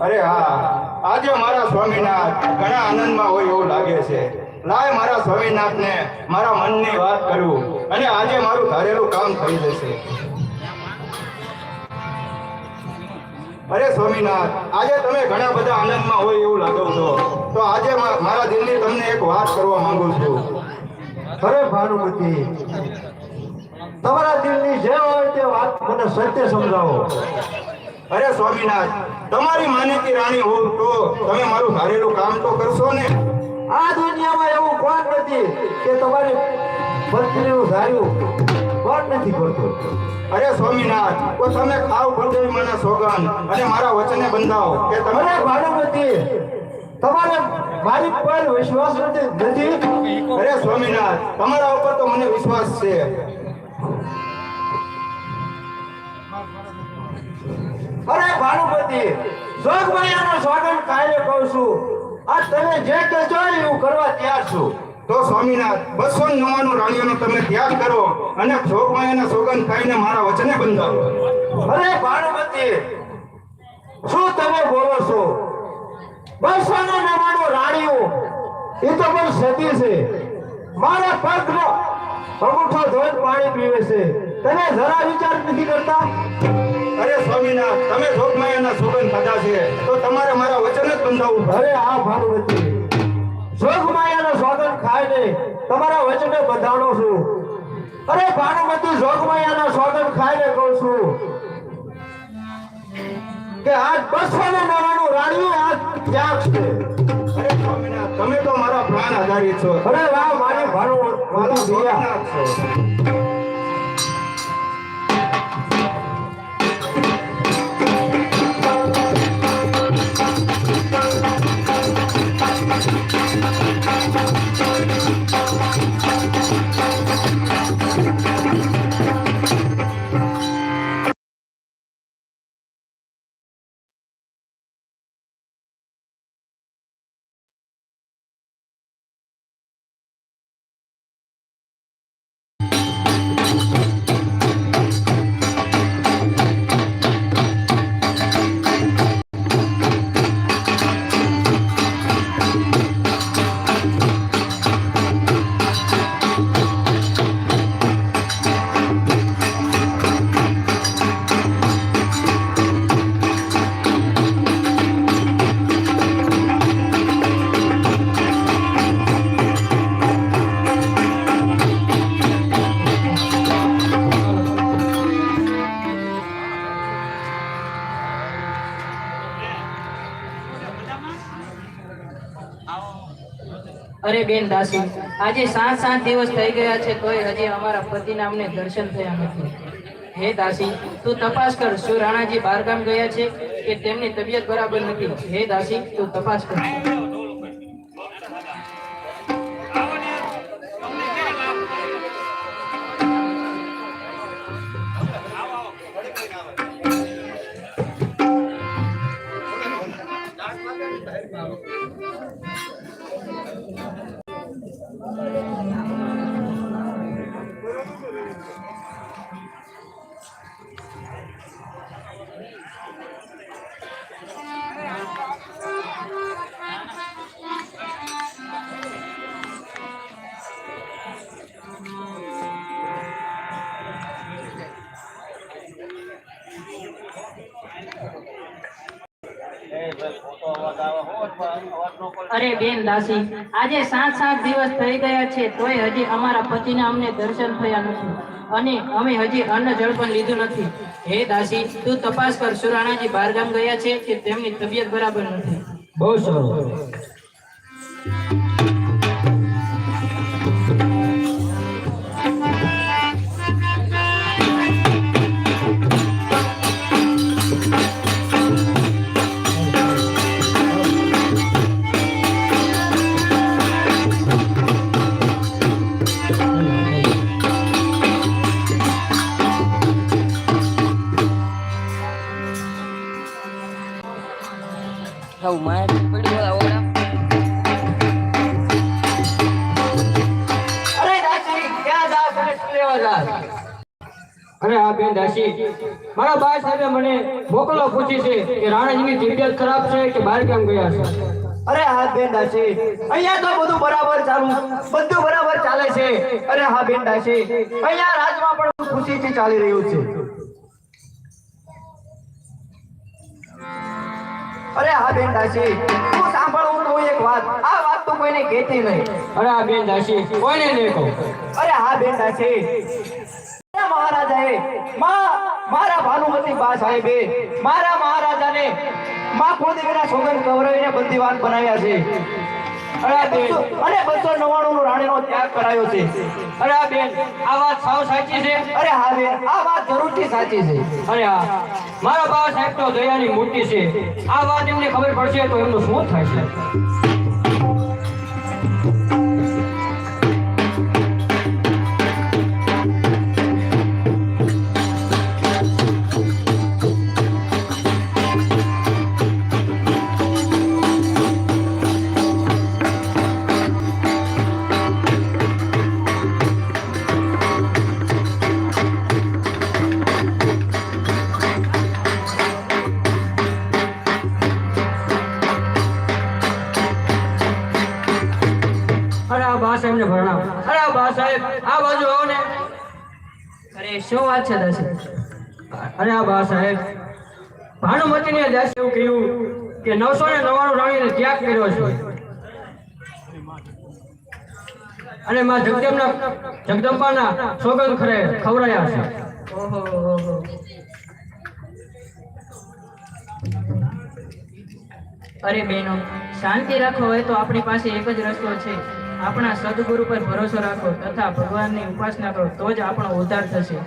અરે હા, આજે મારા સ્વામીનાથ ઘણા આનંદમાં હોય એવું લાગે છે. લાય મારા સ્વામીનાથને મારા મનની વાત કરું અને આજે મારું ધારેલું કામ થઈ જશે. અરે સ્વામિનાથ, આજે તમે ઘણા બધા આનંદમાં હોય એવું લાગો છો. તો આજે મારા દિલની તમને એક વાત કરવા માંગુ છું. અરે ભાનુમતિ, તમારા દિલની જે હોય તે વાત મને સત્ય સમજાવો. અરે સ્વામિનાથ તમારી માનેતી રાણી હોવ તો તમે મારું હારેલું કામ તો કરશો ને? આ દુનિયામાં એવું કોણ નથી કે તમારી પત્નીનું ધાર્યું? કોણ નથી કરતો અરે સ્વામીનાથ તો તમે ખાવ ભંડેવી મને સોગન અને મારા વચને બંધાવો કે તમે ભાનુમતી તમારે મારી પર વિશ્વાસ નથી અરે સ્વામીનાથ તમારા ઉપર તો મને વિશ્વાસ છે. અરે ભાનુમતી જોગમાયાનો સ્વાગત કાયરે કહું છું. આ તમે જે કહેશો એવું કરવા તૈયાર છું. તો સ્વામીનાથ બસો નવ્વાણું રાણીઓનો તમે ત્યાગ કરો અને જોગમાયાના સોગન ખાઈને મારા વચને બંધાવો. અરે ભાનુમતી શું તમે બોલો છો? બસો નવાનું રાણીઓ એ તો પણ સતી છે. મારા પગનો અંગૂઠો ધોધ પાણી પીવે છે. તમે જરા વિચાર નથી કરતા? અરે સ્વામીના તમે જોગમાયાના સોગન ખાધા છે. તો તમારે મારા વચન જ બંધાવવું. અરે આ ભાનુમતી જોગમાયાનો સ્વાગત ખાઈને તમારા વચને બંધાવડો છું. અરે ભાનુમતી જોગમાયાના સ્વાગત ખાઈને કહું છું. કે આજ બસો ને નવાણું રાણીઓ આજ ત્યાગ છે. અરે તમે તો મારા પ્રાણ આધારિત છો. અરે વાહ મારી ભાનુ મારા દિયા. છો. અરે બેન દાસી, આજે સાત સાત દિવસ થઈ ગયા છે, તોય હજી અમારા પતિના અમને દર્શન થયા નથી. હે દાસી, તું તપાસ કર, શું રાણાજી બહારગામ ગયા છે કે તેમની તબિયત બરાબર નથી? હે દાસી, તું તપાસ કર. અરે બેન દાસી, આજે સાત સાત દિવસ થઈ ગયા છે, તોય હજી અમારા પતિના અમને દર્શન થયા નથી. અને અમે હજી અન્ન જળ પણ લીધું નથી. હે દાસી, તું તપાસ કર, સુરાણાજી રાણાજી બહારગામ ગયા છે કે તેમની તબિયત બરાબર નથી? બહુ સારું હવ મારે લેવા જા? અરે આ બેન દાસી, મારા બા સાહેબે મને મોકલો પૂછી છે કે રાણાજીની તબિયત ખરાબ છે કે બહાર કેમ ગયા છે? અરે હા બેન દાસી, અહીંયા તો બધું બરાબર ચાલુ, બધું બરાબર ચાલે છે. અરે હા બેન દાસી, અહીંયા રાજમાં પણ ખુશીથી ચાલી રહ્યું છે. અરે હા બેન દાસી હું સાંભળું તો એક વાત. આ વાત તો કોઈને કહેતી નહીં. અરે આ બેન દાસી કોઈને નહીં કહું? અરે હા બેન દાસી મહારાજાએ મા મારા ભાનુમતી બા સાહેબે મારા મહારાજાને માં કુળદેવીના સોગંદ કવરાવીને બંદીવાન બનાવ્યા છે. અને બસો નવ્વાણું નો રાણીનો ત્યાગ કરાયો છે. અરે આ બેન, આ વાત સાવ સાચી છે. અરે હા બેન, આ વાત જરૂરથી સાચી છે. અરે હા, મારા બાબા સાહેબ તો દયાની મૂર્તિ છે. આ વાત એમને ખબર પડશે તો એમનું શું થાય અરે બા અરે આ બા સાહેબ આ બાજુ આવો ને. અરે શું વાત છે દાસ? અરે આ બા સાહેબ દાસ એવું કહ્યું કે નવસો ને નવાણું રાણીને ત્યાગ કર્યો છે. અને માં જગદંબના જગદંબાના સોગંદ ખરે ખવરાયા છે. ઓહો ઓહો અરે બહેનો શાંતિ રાખો હોય તો આપણી પાસે એક જ રસ્તો છે. આપણા સદગુરુ પર ભરોસો રાખો તથા ભગવાનની ઉપાસના કરો તો જ આપણો ઉદ્ધાર થશે.